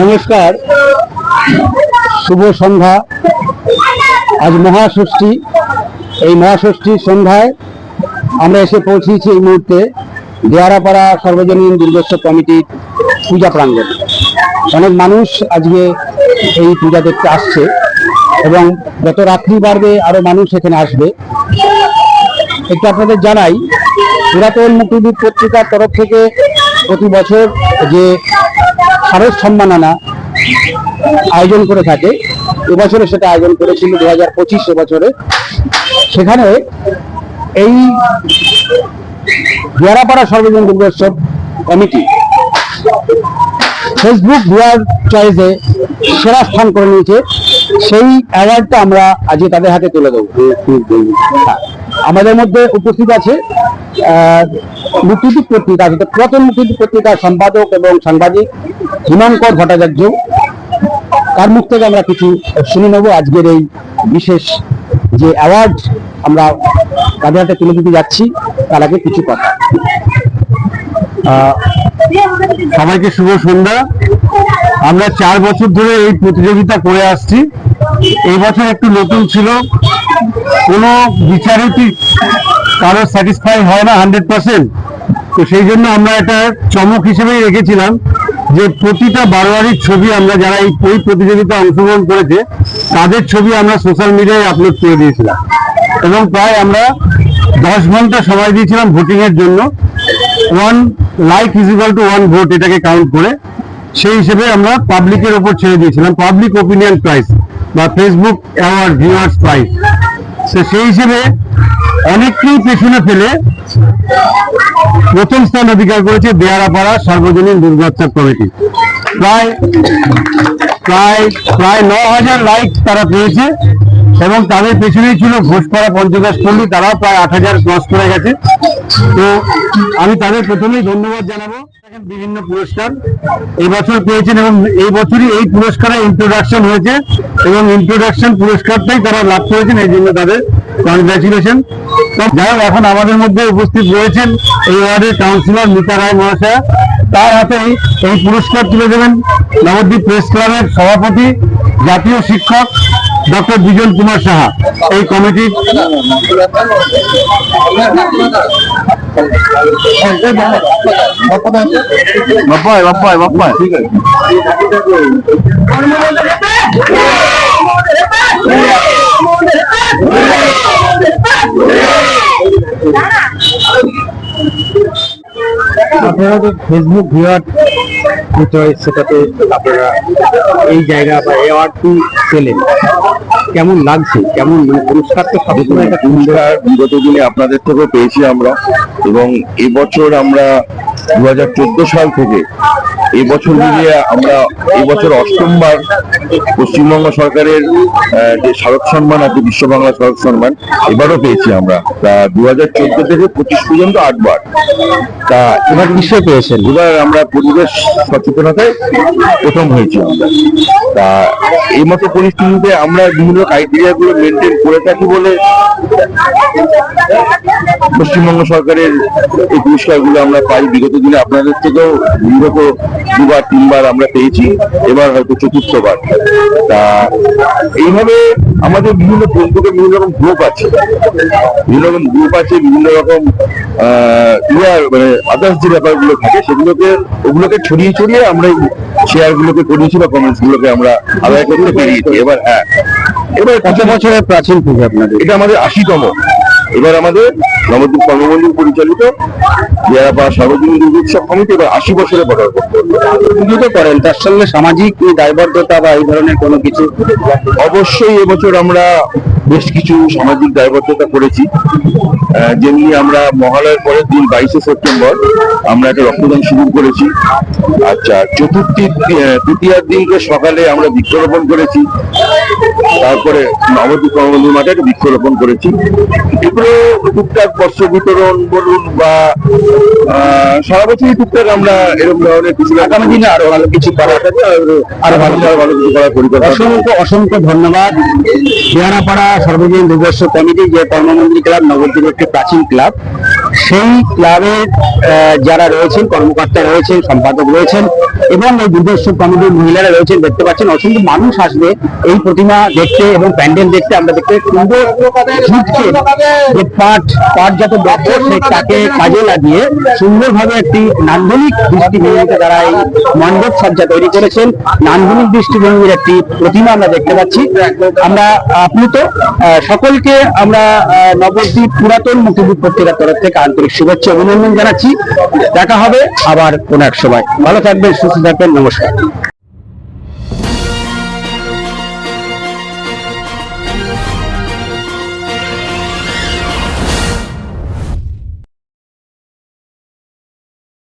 নমস্কার। শুভ সন্ধ্যা। আজ মহাষষ্ঠী। এই মহাষষ্ঠীর সন্ধ্যায় আমরা এসে পৌঁছেছি এই মুহূর্তে দেয়ারাপাড়া সর্বজনীন দুর্গোৎসব কমিটির পূজা প্রাঙ্গণ। অনেক মানুষ আজকে এই পূজা দেখতে আসছে এবং যত রাত্রি বাড়বে আরও মানুষ এখানে আসবে। একটু আপনাদের জানাই, পুরাতন মুক্তিযুদ্ধ পত্রিকার তরফ থেকে প্রতি বছর যে শারদ সম্মাননা আয়োজন করে থাকে। এবছরে সেটা আয়োজন করেছিল দু হাজার পঁচিশ বছরে সেখানে এই দিয়ারাপাড়া সর্বজন দুর্গোৎসব কমিটি ফেসবুক ভিউয়ার চয়েসে সেরা স্থান করে নিয়েছে। সেই অ্যাওয়ার্ডটা আমরা আজকে তাদের হাতে তুলে দেবো। হ্যাঁ। আমাদের মধ্যে উপস্থিত আছে আহ, মুক্তিযুদ্ধ পত্রিকা যেটা পুরাতন মুক্তিযুদ্ধ পত্রিকার সম্পাদক এবং সাংবাদিক হিমাঙ্কর ভট্টাচার্য, তার মুখ থেকে আমরা কিছু শুনে নেব। আজকের এই বিশেষ যে অ্যাওয়ার্ড আমরা তাদের হাতে তুলে দিতে যাচ্ছি, তার আগে কিছু কথা। সবাইকে শুভ সন্ধ্যা। আমরা চার বছর ধরে এই প্রতিযোগিতা করে আসছি। এই বছর একটু নতুন ছিল। কোনো বিচারকই কারও স্যাটিসফাই হয় না হান্ড্রেড পার্সেন্ট তো সেই জন্য আমরা একটা চমক হিসেবেই রেখেছিলাম। যে প্রতিটা বারোয়ারির ছবি আমরা যারা এই এই প্রতিযোগিতায় অংশগ্রহণ করেছে, তাদের ছবি আমরা সোশ্যাল মিডিয়ায় আপলোড করে দিয়েছিলাম। এবং প্রায় আমরা দশ ঘণ্টা সময় দিয়েছিলাম ভোটিং এর জন্য। One like equal to one vote এটাকে কাউন্ট করে। সেই হিসেবে আমরা পাবলিকের ওপর ছেড়ে দিয়েছিলাম। পাবলিক ওপিনিয়ন প্রাইস বা ফেসবুক অ্যাওয়ার্ড ভিউয়ার্স প্রাইস সেই হিসেবে অনেককেই পেছনে ফেলে প্রথম স্থান অধিকার করেছে দেয়ারাপাড়া সার্বজনীন দুর্গোৎসব কমিটি। প্রায় প্রায় প্রায় ন হাজার লাইক তারা পেয়েছে এবং তাদের পেছনেই ছিল ঘোষপাড়া পঞ্চদশ পল্লী তারাও প্রায় আট হাজার ক্রস করে গেছে। তো আমি তাদের প্রথমেই ধন্যবাদ জানাব। বিভিন্ন পুরস্কার এই বছর পেয়েছেন এবং এই বছরই এই পুরস্কারে ইন্ট্রোডাকশন হয়েছে এবং ইন্ট্রোডাকশন পুরস্কারটাই তারা লাভ করেছেন, এই জন্য তাদের কনগ্রাচুলেশন যাই হোক এখন আমাদের মধ্যে উপস্থিত রয়েছেন এই ওয়ার্ডের কাউন্সিলর মিতা রায় মহাশয়া। তার হাতেই এই পুরস্কার তুলে দেবেন নবদ্বীপ প্রেস ক্লাবের সভাপতি জাতীয় শিক্ষক ডক্টর বিজন কুমার সাহা। এই কমিটির বাপ্পায় বাপ্পায় বাপ্পায় ঠিক আছে আপনারা তো ফেসবুক ভিউয়ার চয়েস সেটাতে আপনারা এই জায়গা বা অ্যাওয়ার্ডটি পেলেন। কেমন লাগছে? কেমন মানে পুরস্কার তো সবসময় একটা পুরস্কার বিগত দিনে আপনাদের থেকেও পেয়েছি আমরা এবং এবছর আমরা দু হাজার চোদ্দ সাল থেকে এই বছর মিলিয়ে আমরা এই বছর অষ্টমবার পশ্চিমবঙ্গ সরকারের যে স্মারক সম্মান আছে বিশ্ব বাংলা স্মারক সম্মান এবারও পেয়েছি আমরা। তা দু হাজার চোদ্দ থেকে পঁচিশ পর্যন্ত আটবার। তা এবার নিশ্চয় পেয়েছেন? এবার আমরা পরিবেশ সচেতনতায় প্রথম হয়েছি আমরা। তা এই মতো পরিস্থিতিতে আমরা বিভিন্ন ক্রাইটেরিয়া গুলো মেনটেন করে থাকি বলে পশ্চিমবঙ্গ সরকারের এই পুরস্কারগুলো আমরা পাই। বিগত দিনে আপনাদের থেকেও বিগত দুবার তিনবার আমরা পেয়েছি। এবার হয়তো চতুর্থবার। তা এইভাবে আমাদের বিভিন্ন ফেসবুকে বিভিন্ন রকম গ্রুপ আছে। বিভিন্ন রকম গ্রুপ আছে বিভিন্ন রকম মানে আদার্স যে ব্যাপারগুলো থাকে সেগুলোকে ওগুলোকে ছড়িয়ে ছড়িয়ে আমরা শেয়ার গুলোকে করিয়েছি বা কমেন্টস গুলোকে আমরা আদায় করতে পেরিয়েছি এবার হ্যাঁ। এবার কত বছরের প্রাচীন পুজো আপনাদের? এটা আমাদের আশিতম। এবার আমাদের নবদ্বীপ কর্মমন্দির পরিচালিত দিয়ারাপাড়া সার্বজনীন দুর্গোৎসব কমিটি এবার আশি বছরে পুজো করেন তার সঙ্গে সামাজিক দায়বদ্ধতা বা এই ধরনের কোনো কিছু? অবশ্যই এবছর আমরা বেশ কিছু সামাজিক দায়বদ্ধতা করেছি। যেমনি আমরা মহালয়ের পরের দিন বাইশে সেপ্টেম্বর আমরা একটা রক্তদান শুরু করেছি। আচ্ছা চতুর্থী তৃতীয়ার দিনকে সকালে আমরা বৃক্ষরোপণ করেছি। তারপরে নবদ্বীপ কর্মবন্ধু মাঠে একটা বৃক্ষরোপণ করেছি। টুকটাক বস্ত্র বিতরণ বলুন বা সারা বছরই টুকটাক আমরা এরকম ধরনের কিছু আগামী দিনে আরও ভালো কিছু করার আরও ভালো ভালো কিছু করার পরিকল্পনা অসংখ্য অসংখ্য ধন্যবাদ। দিয়ানাপাড়া সর্বজনীন দুর্গোৎসব কমিটি, যে কর্মমন্ত্রী ক্লাব নবদ্বীপ একটি প্রাচীন ক্লাব সেই ক্লাবের যারা রয়েছেন, কর্মকর্তা রয়েছেন, সম্পাদক রয়েছেন, এবং এই দুর্দর্শ কমিটির মহিলারা রয়েছেন, দেখতে পাচ্ছেন অসংখ্য মানুষ আসবে এই প্রতিমা দেখতে এবং প্যান্ডেল দেখতে। আমরা দেখতে সুন্দর যত তাকে কাজে লাগিয়ে সুন্দরভাবে একটি নান্দনিক দৃষ্টিভঙ্গিতে তারা এই মণ্ডপ সজ্জা তৈরি করেছেন। নান্দনিক দৃষ্টিভঙ্গির একটি প্রতিমা আমরা দেখতে পাচ্ছি। আমরা আপ্লুত সকলকে আমরা নবদ্বীপ পুরাতন মুক্তিযুদ্ধ পত্রিকার তরফ থেকে আন্তরিক শুভেচ্ছা অভিনন্দন জানাচ্ছি। দেখা হবে আবার কোন এক সময়। ভালো থাকবেন, সুস্থ থাকবেন, নমস্কার।